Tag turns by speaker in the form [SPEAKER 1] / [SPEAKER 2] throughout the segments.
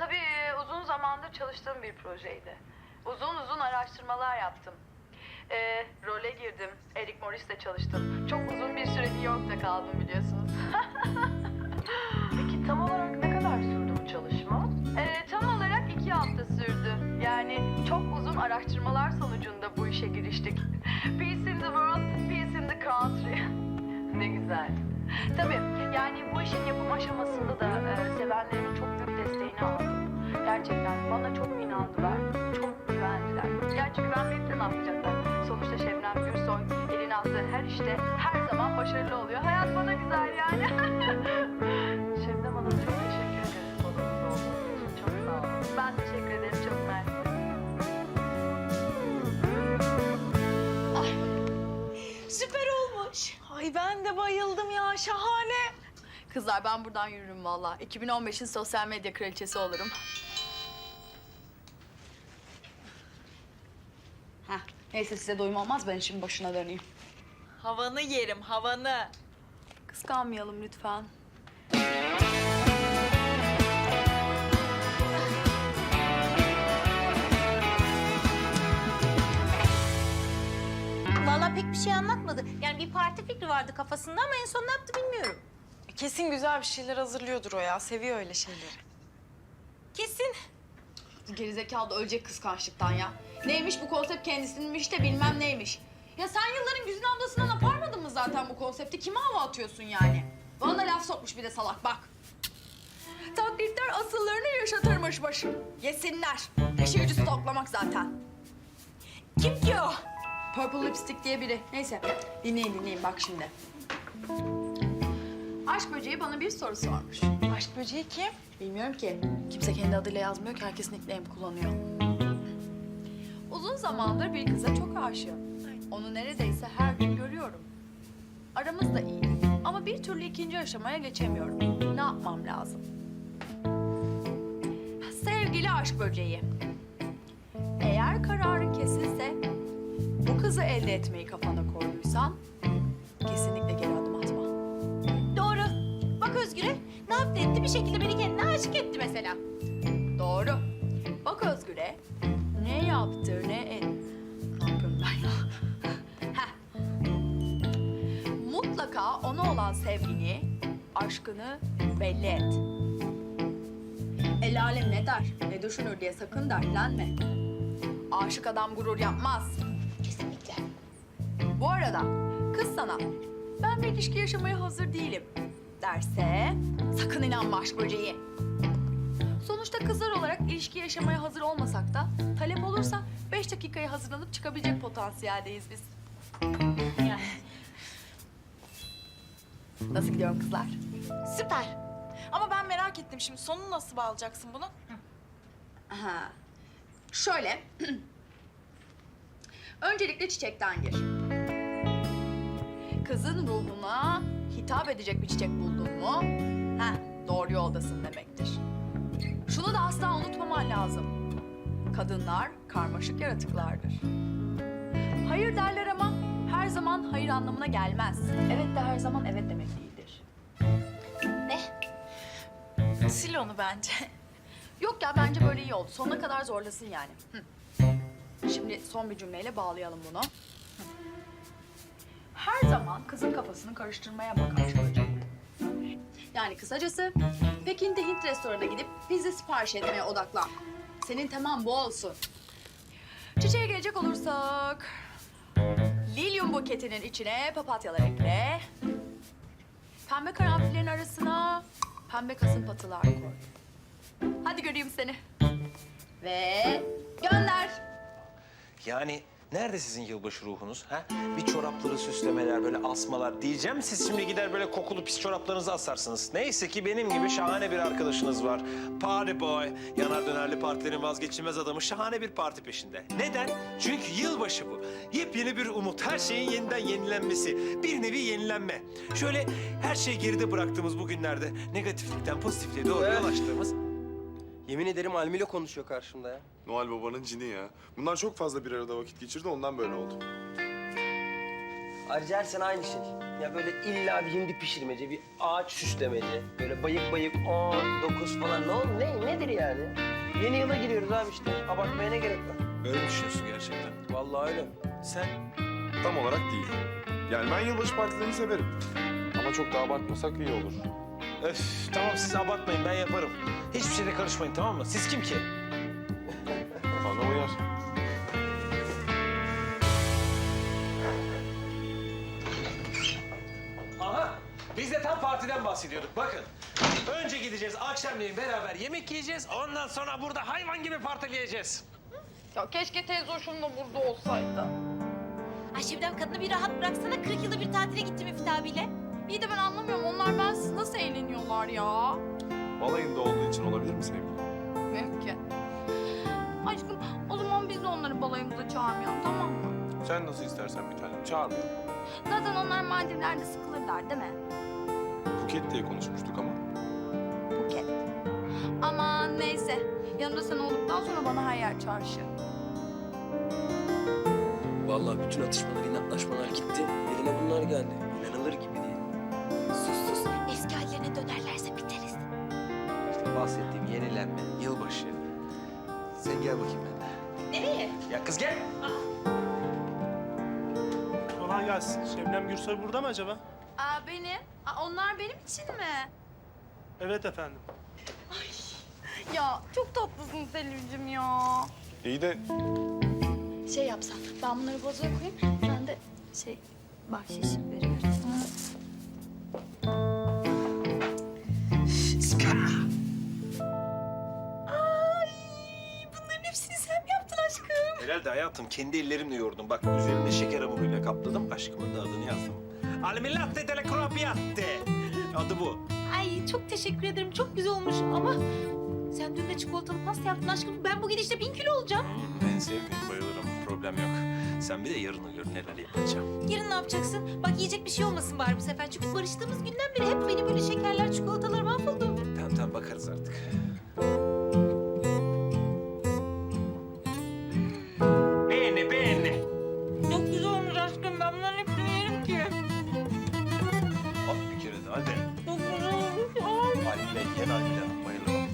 [SPEAKER 1] tabii uzun zamandır çalıştığım bir projeydi. Uzun uzun araştırmalar yaptım. Ee, role girdim. Eric Morris'le çalıştım. Çok uzun bir süre New York'ta kaldım biliyorsunuz. Peki tam olarak ne kadar sürdü bu çalışma? Ee, tam olarak iki hafta sürdü. Yani çok uzun araştırmalar sonucunda bu işe giriştik. Peace in the world, peace in the country. ne güzel. Tabii yani bu işin yapım aşamasında da e, sevenlerimin bana çok inandılar, çok güvendiler. Gerçi güvenmeyip de ne yapacaklar? Sonuçta Şebnem Gürsoy elin attığı her işte her zaman başarılı oluyor. Hayat bana güzel yani. Şebnem Hanım çok teşekkür ederim konumuzda olduğunuz için. Çok sağ olun. Ben teşekkür ederim. Çok mersi.
[SPEAKER 2] Süper olmuş. Ay ben de bayıldım ya şahane.
[SPEAKER 1] Kızlar ben buradan yürürüm valla. 2015'in sosyal medya kraliçesi olurum.
[SPEAKER 3] Neyse size doyum olmaz ben şimdi başına döneyim.
[SPEAKER 2] Havanı yerim havanı.
[SPEAKER 1] Kıskanmayalım lütfen.
[SPEAKER 4] Vallahi pek bir şey anlatmadı. Yani bir parti fikri vardı kafasında ama en son ne yaptı bilmiyorum.
[SPEAKER 2] Kesin güzel bir şeyler hazırlıyordur o ya. Seviyor öyle şeyleri.
[SPEAKER 4] Kesin.
[SPEAKER 3] Gerizekalı da ölecek kıskançlıktan ya. Neymiş bu konsept kendisininmiş de bilmem neymiş. Ya sen yılların Güzin ablasından aparmadın mı zaten bu konsepti? Kime hava atıyorsun yani? Bana da laf sokmuş bir de salak bak. Taklitler asıllarını yaşatırmış başım. Yesinler. İşi gücü stoklamak zaten.
[SPEAKER 2] Kim ki o?
[SPEAKER 3] Purple Lipstick diye biri. Neyse dinleyin dinleyin bak şimdi. Aşk böceği bana bir soru sormuş.
[SPEAKER 2] Aşk böceği kim?
[SPEAKER 3] Bilmiyorum ki. Kimse kendi adıyla yazmıyor ki. Herkes nickname kullanıyor. Uzun zamandır bir kıza çok aşığım. Onu neredeyse her gün görüyorum. Aramız da iyi. Ama bir türlü ikinci aşamaya geçemiyorum. Ne yapmam lazım? Sevgili aşk böceği. Eğer kararın kesinse bu kızı elde etmeyi kafana koyduysan kesinlikle geri
[SPEAKER 4] Özgür'e yaptı etti bir şekilde beni kendine aşık etti mesela.
[SPEAKER 3] Doğru. Bak Özgür'e ne yaptı ne et... Ne yapıyorum ben ya? Heh. Mutlaka ona olan sevgini, aşkını belli et. El alem ne der, ne düşünür diye sakın dertlenme. Aşık adam gurur yapmaz.
[SPEAKER 4] Kesinlikle.
[SPEAKER 3] Bu arada kız sana ben bir ilişki yaşamaya hazır değilim derse sakın inanma aşk böceği. Sonuçta kızlar olarak ilişki yaşamaya hazır olmasak da talep olursa beş dakikaya hazırlanıp çıkabilecek potansiyeldeyiz biz.
[SPEAKER 4] Yani
[SPEAKER 3] Nasıl gidiyorum kızlar?
[SPEAKER 2] Süper. Ama ben merak ettim şimdi sonunu nasıl bağlayacaksın bunu?
[SPEAKER 3] Aha. Şöyle. Öncelikle çiçekten gir. Kızın ruhuna hitap edecek bir çiçek buldun mu? Heh, doğru yoldasın demektir. Şunu da asla unutmaman lazım. Kadınlar karmaşık yaratıklardır. Hayır derler ama her zaman hayır anlamına gelmez. Evet de her zaman evet demek değildir.
[SPEAKER 2] Sil onu bence.
[SPEAKER 3] Yok ya bence böyle iyi oldu. Sonuna kadar zorlasın yani. Hı. Şimdi son bir cümleyle bağlayalım bunu. Her zaman kızın kafasını karıştırmaya bakar çocuk. Yani kısacası Pekin'de Hint restoranına gidip pizza sipariş etmeye odaklan. Senin teman bu olsun. Çiçeğe gelecek olursak... Lilyum buketinin içine papatyalar ekle. Pembe karanfillerin arasına pembe kasımpatılar koy. Hadi göreyim seni. Ve gönder.
[SPEAKER 5] Yani nerede sizin yılbaşı ruhunuz? Ha? Bir çorapları süslemeler, böyle asmalar diyeceğim. Siz şimdi gider böyle kokulu pis çoraplarınızı asarsınız. Neyse ki benim gibi şahane bir arkadaşınız var. Party boy, yanar dönerli partilerin vazgeçilmez adamı şahane bir parti peşinde. Neden? Çünkü yılbaşı bu. Yepyeni bir umut, her şeyin yeniden yenilenmesi. Bir nevi yenilenme. Şöyle her şeyi geride bıraktığımız bu günlerde negatiflikten pozitifliğe doğru yol açtığımız
[SPEAKER 6] Yemin ederim Almilo konuşuyor karşımda ya.
[SPEAKER 7] Noel Baba'nın cini ya. Bunlar çok fazla bir arada vakit geçirdi ondan böyle oldu.
[SPEAKER 6] Ayrıca her sene aynı şey. Ya böyle illa bir hindi pişirmece, bir ağaç süslemece. Böyle bayık bayık 10, 9 falan. Ne oldu? Ne, nedir yani? Yeni yıla giriyoruz abi işte. Abartmaya ne gerek var?
[SPEAKER 5] Öyle mi düşünüyorsun gerçekten?
[SPEAKER 6] Vallahi öyle.
[SPEAKER 5] Sen?
[SPEAKER 7] Tam olarak değil. Yani ben yılbaşı partilerini severim. Ama çok da abartmasak iyi olur.
[SPEAKER 5] Öf tamam siz abartmayın ben yaparım. Hiçbir şeyde karışmayın tamam mı? Siz kim ki?
[SPEAKER 7] Bana uyar.
[SPEAKER 5] Aha biz de tam partiden bahsediyorduk bakın. Önce gideceğiz akşamleyin beraber yemek yiyeceğiz. Ondan sonra burada hayvan gibi partileyeceğiz.
[SPEAKER 3] Ya keşke teyze hoşum da burada olsaydı.
[SPEAKER 4] Ay Şebnem kadını bir rahat bıraksana. 40 yılda bir tatile gittim Müftü abiyle.
[SPEAKER 3] İyi de ben anlamıyorum. Onlar bensiz nasıl eğleniyorlar ya?
[SPEAKER 7] Balayında olduğu için olabilir mi sevgilim?
[SPEAKER 3] Mümkün. Aşkım o zaman biz de onları balayımıza çağırmayalım tamam mı?
[SPEAKER 7] Sen nasıl istersen bir tanem. Çağırmayalım.
[SPEAKER 3] Zaten onlar Maldivler'de sıkılırlar değil mi?
[SPEAKER 7] Buket diye konuşmuştuk ama.
[SPEAKER 3] Buket. Aman neyse. Yanımda sen olduktan sonra bana her yer çarşı.
[SPEAKER 6] Vallahi bütün atışmalar, inatlaşmalar gitti. Yerine bunlar geldi.
[SPEAKER 8] Gelsin. Şebnem Gürsoy burada mı acaba?
[SPEAKER 3] Aa benim. Aa, onlar benim için mi?
[SPEAKER 8] Evet efendim.
[SPEAKER 3] Ya çok tatlısın Selim'cim ya.
[SPEAKER 7] İyi de
[SPEAKER 9] Şey yapsam, ben bunları bozuya koyayım. Sen de şey, bahşişim veriyorsun.
[SPEAKER 5] Hayatım kendi ellerimle yoğurdum. Bak üzerinde şeker hamuruyla kapladım. Aşkımın da adını yazdım. Almilatte delle cropiatte. Adı bu.
[SPEAKER 4] Ay çok teşekkür ederim. Çok güzel olmuş ama sen dün de çikolatalı pasta yaptın aşkım. Ben bu gidişle bin kilo olacağım.
[SPEAKER 5] Ben sevdiğim bayılırım. Problem yok. Sen bir de yarını gör neler yapacağım.
[SPEAKER 4] Yarın ne yapacaksın? Bak yiyecek bir şey olmasın bari bu sefer. Çünkü barıştığımız günden beri hep beni böyle şekerler, çikolatalar mahvoldu.
[SPEAKER 5] Tamam tamam bakarız artık. Halimle yen Almila Hanım bayılırım.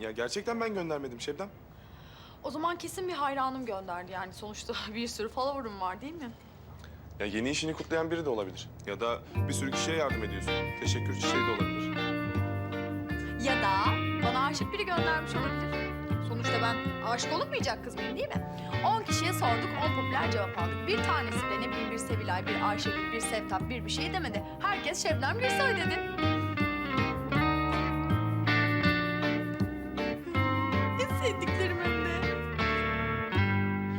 [SPEAKER 7] ya gerçekten ben göndermedim Şebnem.
[SPEAKER 3] O zaman kesin bir hayranım gönderdi yani. Sonuçta bir sürü follower'ım var değil mi?
[SPEAKER 7] Ya yeni işini kutlayan biri de olabilir. Ya da bir sürü kişiye yardım ediyorsun. Teşekkür çiçeği de olabilir.
[SPEAKER 3] Ya da bana aşık biri göndermiş olabilir. Sonuçta ben aşık olunmayacak kız mıyım değil mi? 10 kişiye sorduk, 10 popüler cevap aldık. Bir tanesi de ne bileyim bir Sevilay, bir Ayşegül, bir Sevtap, bir bir şey demedi. Herkes Şebnem Gürsoy dedi. En sevdiklerim hem de.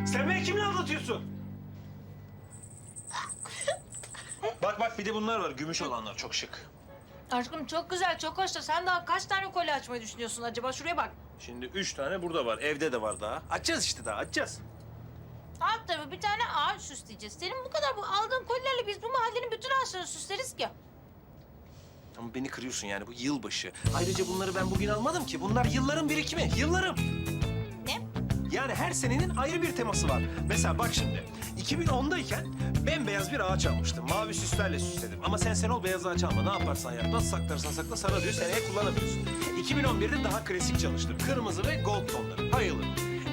[SPEAKER 5] Sen beni kimle aldatıyorsun? bak bak bir de bunlar var. Gümüş olanlar çok şık.
[SPEAKER 4] Aşkım çok güzel, çok hoş da sen daha kaç tane kolye açmayı düşünüyorsun acaba? Şuraya bak.
[SPEAKER 5] Şimdi üç tane burada var. Evde de var daha. Açacağız işte daha açacağız.
[SPEAKER 4] Alt tarafı bir tane ağaç süsleyeceğiz. Senin bu kadar bu aldığın kolyelerle biz bu mahallenin bütün ağaçlarını süsleriz ki.
[SPEAKER 5] Ama beni kırıyorsun yani bu yılbaşı. Ayrıca bunları ben bugün almadım ki. Bunlar yılların birikimi. Yıllarım. Yani her senenin ayrı bir teması var. Mesela bak şimdi. 2010'dayken bembeyaz bir ağaç almıştım. Mavi süslerle süsledim. Ama sen sen ol beyaz ağaç alma. Ne yaparsan yap. Nasıl saklarsan sakla sararıyor. Seneye kullanamıyorsun. 2011'de daha klasik çalıştım. Kırmızı ve gold tonları. Bayılırım.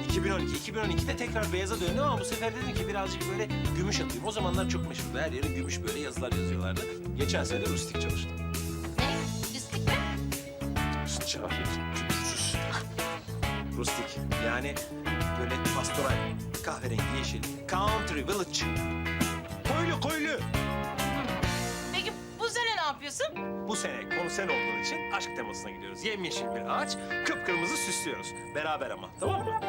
[SPEAKER 5] 2012, 2012'de tekrar beyaza döndüm ama bu sefer dedim ki birazcık böyle gümüş atayım. O zamanlar çok meşhurdu. Her yere gümüş böyle yazılar yazıyorlardı. Geçen sene de rustik çalıştım.
[SPEAKER 4] Ne? Süslük mü?
[SPEAKER 5] Cahil, kültürsüz. Rustik yani böyle pastoral, kahverengi, yeşil, country, village. Koylu koylu.
[SPEAKER 4] Peki bu sene ne yapıyorsun?
[SPEAKER 5] Bu sene konu sen olduğun için aşk temasına gidiyoruz. Yemyeşil bir ağaç, kıpkırmızı süslüyoruz. Beraber ama tamam mı?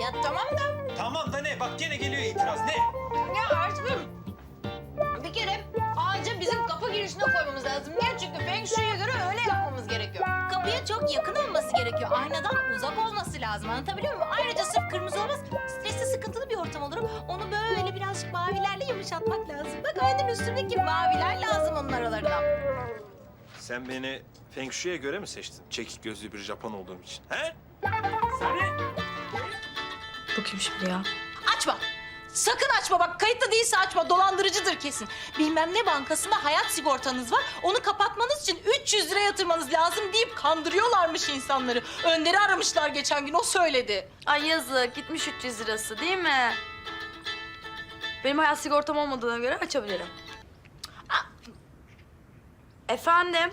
[SPEAKER 4] Ya tamam da
[SPEAKER 5] Tamam da ne? Bak gene geliyor itiraz. Ne?
[SPEAKER 4] ya aşkım. Bir kere ağacı bizim kapı girişine koymamız lazım. Niye? Çok yakın olması gerekiyor. Aynadan uzak olması lazım. Anlatabiliyor muyum? Ayrıca sırf kırmızı olmaz. Stresli, sıkıntılı bir ortam olur. Onu böyle birazcık mavilerle yumuşatmak lazım. Bak aynen üstündeki maviler lazım onun aralarına.
[SPEAKER 5] Sen beni Feng Shui'ye göre mi seçtin? Çekik gözlü bir Japon olduğum için. He? Seni?
[SPEAKER 2] Bu kim şimdi ya?
[SPEAKER 4] Açma. Sakın açma bak kayıtlı değilse açma dolandırıcıdır kesin. Bilmem ne bankasında hayat sigortanız var. Onu kapatmanız için 300 lira yatırmanız lazım deyip kandırıyorlarmış insanları. Önder'i aramışlar geçen gün o söyledi.
[SPEAKER 1] Ay yazık gitmiş 300 lirası değil mi? Benim hayat sigortam olmadığına göre açabilirim. Efendim?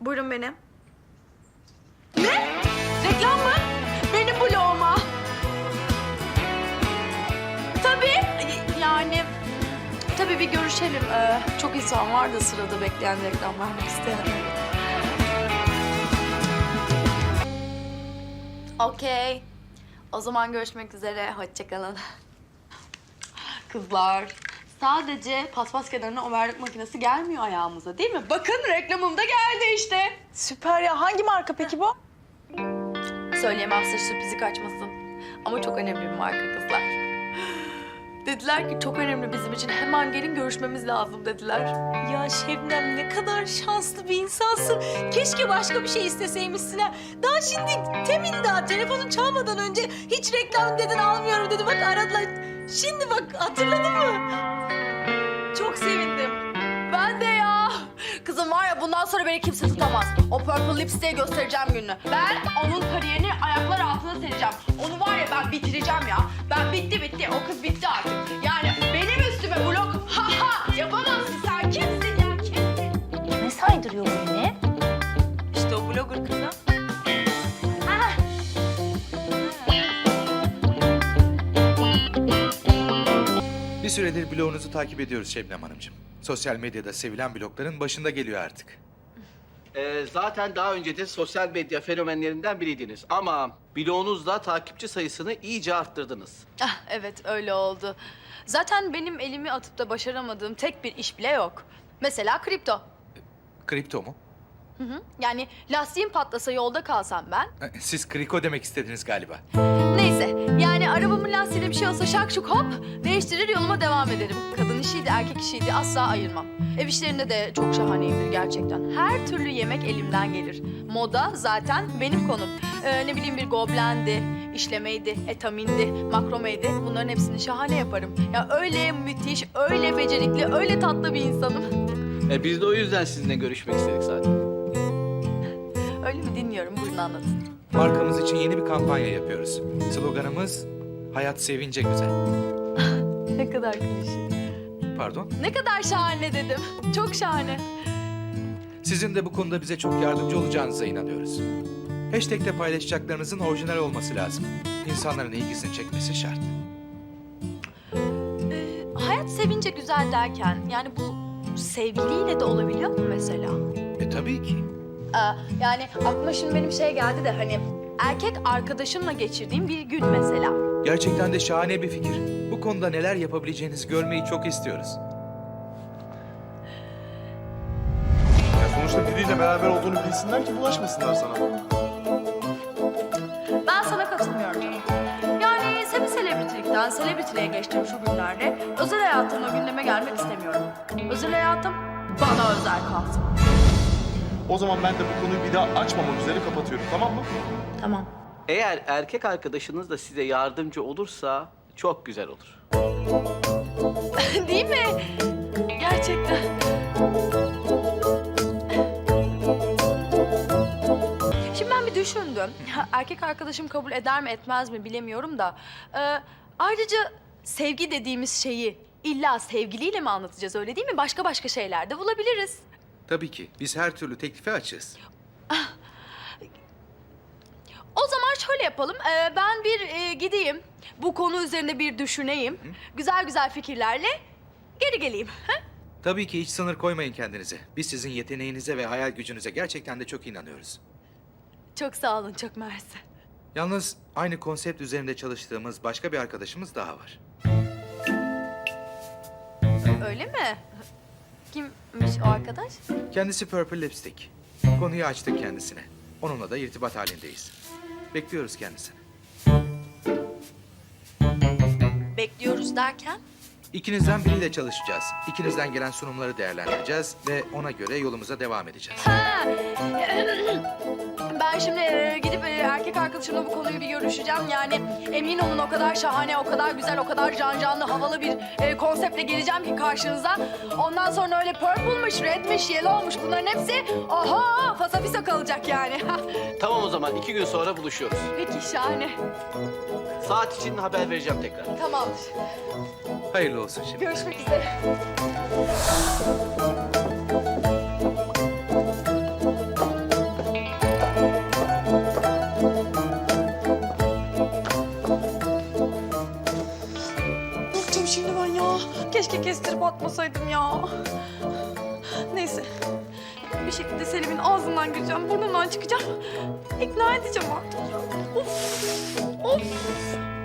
[SPEAKER 1] Buyurun benim.
[SPEAKER 3] Reklam mı? Tabii bir görüşelim. Ee, çok insan var da sırada bekleyen reklam vermek isteyen. Okey. O zaman görüşmek üzere. Hoşçakalın. Kızlar, sadece paspas kenarına overlock makinesi gelmiyor ayağımıza değil mi? Bakın reklamımda geldi işte.
[SPEAKER 2] Süper ya. Hangi marka peki bu?
[SPEAKER 3] Söyleyemem sır sürprizi kaçmasın. Ama çok önemli bir marka kızlar. Dediler ki çok önemli bizim için. Hemen gelin görüşmemiz lazım dediler.
[SPEAKER 4] Ya Şebnem ne kadar şanslı bir insansın. Keşke başka bir şey isteseymişsin ha. Daha şimdi temin daha telefonun çalmadan önce hiç reklam dedin almıyorum dedi. Bak aradılar. Şimdi bak hatırladın mı?
[SPEAKER 3] Çok sevindim. Ben de ya. Kızım var ya bundan sonra beni kimse tutamaz. O purple lipstick'e göstereceğim gününü. Ben onun kariyerini ayaklar altına sereceğim. Onu var ya ben bitireceğim ya. Ben bitti bitti. O kız bitti artık. Yani benim üstüme blok. Ha ha. Yapamazsın sen. Kimsin ya? Kimsin?
[SPEAKER 4] Ne saydırıyor bu yine?
[SPEAKER 2] İşte o blogger kızı.
[SPEAKER 10] Bir süredir blogunuzu takip ediyoruz Şebnem Hanımcığım. Sosyal medyada sevilen blogların başında geliyor artık.
[SPEAKER 11] Ee, zaten daha önce de sosyal medya fenomenlerinden biriydiniz. Ama bloğunuzla takipçi sayısını iyice arttırdınız.
[SPEAKER 3] Ah, evet öyle oldu. Zaten benim elimi atıp da başaramadığım tek bir iş bile yok. Mesela kripto.
[SPEAKER 10] Kripto mu?
[SPEAKER 3] Hı hı. Yani lastiğim patlasa yolda kalsam ben.
[SPEAKER 10] Eh, Siz kriko demek istediniz galiba.
[SPEAKER 3] Neyse yani arabamın lastiğinde bir şey olsa şak şuk hop değiştirir yoluma devam ederim. Kadın işiydi erkek işiydi asla ayırmam. Ev işlerinde de çok şahaneyimdir gerçekten. Her türlü yemek elimden gelir. Moda zaten benim konum. Ee, ne bileyim bir goblendi, işlemeydi, etamindi, makromeydi. Bunların hepsini şahane yaparım. Ya öyle müthiş, öyle becerikli, öyle tatlı bir insanım.
[SPEAKER 11] Ee, biz de o yüzden sizinle görüşmek istedik zaten.
[SPEAKER 3] Buyurun anlatın.
[SPEAKER 10] Markamız için yeni bir kampanya yapıyoruz. Sloganımız hayat sevince güzel.
[SPEAKER 3] Ne kadar klişe.
[SPEAKER 10] Pardon.
[SPEAKER 3] Ne kadar şahane dedim. Çok şahane.
[SPEAKER 10] Sizin de bu konuda bize çok yardımcı olacağınıza inanıyoruz. Hashtag'te paylaşacaklarınızın orijinal olması lazım. İnsanların ilgisini çekmesi şart.
[SPEAKER 3] Ee, hayat sevince güzel derken yani bu sevgiliyle de olabiliyor mu mesela?
[SPEAKER 10] E tabii ki.
[SPEAKER 3] Aa, yani aklıma şimdi benim şey geldi de hani erkek arkadaşımla geçirdiğim bir gün mesela.
[SPEAKER 10] Gerçekten de şahane bir fikir. Bu konuda neler yapabileceğinizi görmeyi çok istiyoruz.
[SPEAKER 7] Ya sonuçta biriyle beraber olduğunu bilsinler ki bulaşmasınlar sana.
[SPEAKER 3] Ben sana katılmıyorum. Yani semi selebritilikten selebritiliğe geçtiğim şu günlerde özel hayatımla gündeme gelmek istemiyorum. Özel hayatım bana özel kalsın.
[SPEAKER 7] O zaman ben de bu konuyu bir daha açmamak üzere kapatıyorum tamam mı?
[SPEAKER 3] Tamam.
[SPEAKER 11] Eğer erkek arkadaşınız da size yardımcı olursa çok güzel olur.
[SPEAKER 3] Değil mi? Gerçekten. Şimdi ben bir düşündüm. Erkek arkadaşım kabul eder mi etmez mi bilemiyorum da. Ee, ayrıca sevgi dediğimiz şeyi illa sevgiliyle mi anlatacağız öyle değil mi? Başka başka şeyler de bulabiliriz.
[SPEAKER 10] Tabii ki. Biz her türlü teklife açığız.
[SPEAKER 3] O zaman şöyle yapalım. Ee, ben bir e, gideyim. Bu konu üzerinde bir düşüneyim. Güzel güzel fikirlerle geri geleyim. Ha?
[SPEAKER 10] Tabii ki hiç sınır koymayın kendinize. Biz sizin yeteneğinize ve hayal gücünüze gerçekten de çok inanıyoruz.
[SPEAKER 3] Çok sağ olun, çok mersi.
[SPEAKER 10] Yalnız aynı konsept üzerinde çalıştığımız başka bir arkadaşımız daha var.
[SPEAKER 3] Öyle mi? Kimmiş o arkadaş?
[SPEAKER 10] Kendisi Purple Lipstick. Konuyu açtık kendisine. Onunla da irtibat halindeyiz. Bekliyoruz kendisini.
[SPEAKER 3] Bekliyoruz derken?
[SPEAKER 10] İkinizden biriyle çalışacağız. İkinizden gelen sunumları değerlendireceğiz ve ona göre yolumuza devam edeceğiz.
[SPEAKER 3] Ha, ben şimdi e, gidip e, arkadaşımla bu konuyu bir görüşeceğim. Yani emin olun o kadar şahane, o kadar güzel, o kadar can canlı, havalı bir e, konseptle geleceğim ki karşınıza. Ondan sonra öyle purple'mış, red'miş, yellow'muş bunların hepsi aha fasafisa kalacak yani.
[SPEAKER 11] Tamam o zaman iki gün sonra buluşuyoruz.
[SPEAKER 3] Peki şahane.
[SPEAKER 11] Saat için haber vereceğim tekrar.
[SPEAKER 3] Tamamdır.
[SPEAKER 10] Hayırlı olsun şimdi.
[SPEAKER 3] Görüşmek üzere.
[SPEAKER 2] Keşke kestirip atmasaydım ya. Neyse. Bir şekilde Selim'in ağzından gireceğim, burnundan çıkacağım. İkna edeceğim artık ya. Of! Of!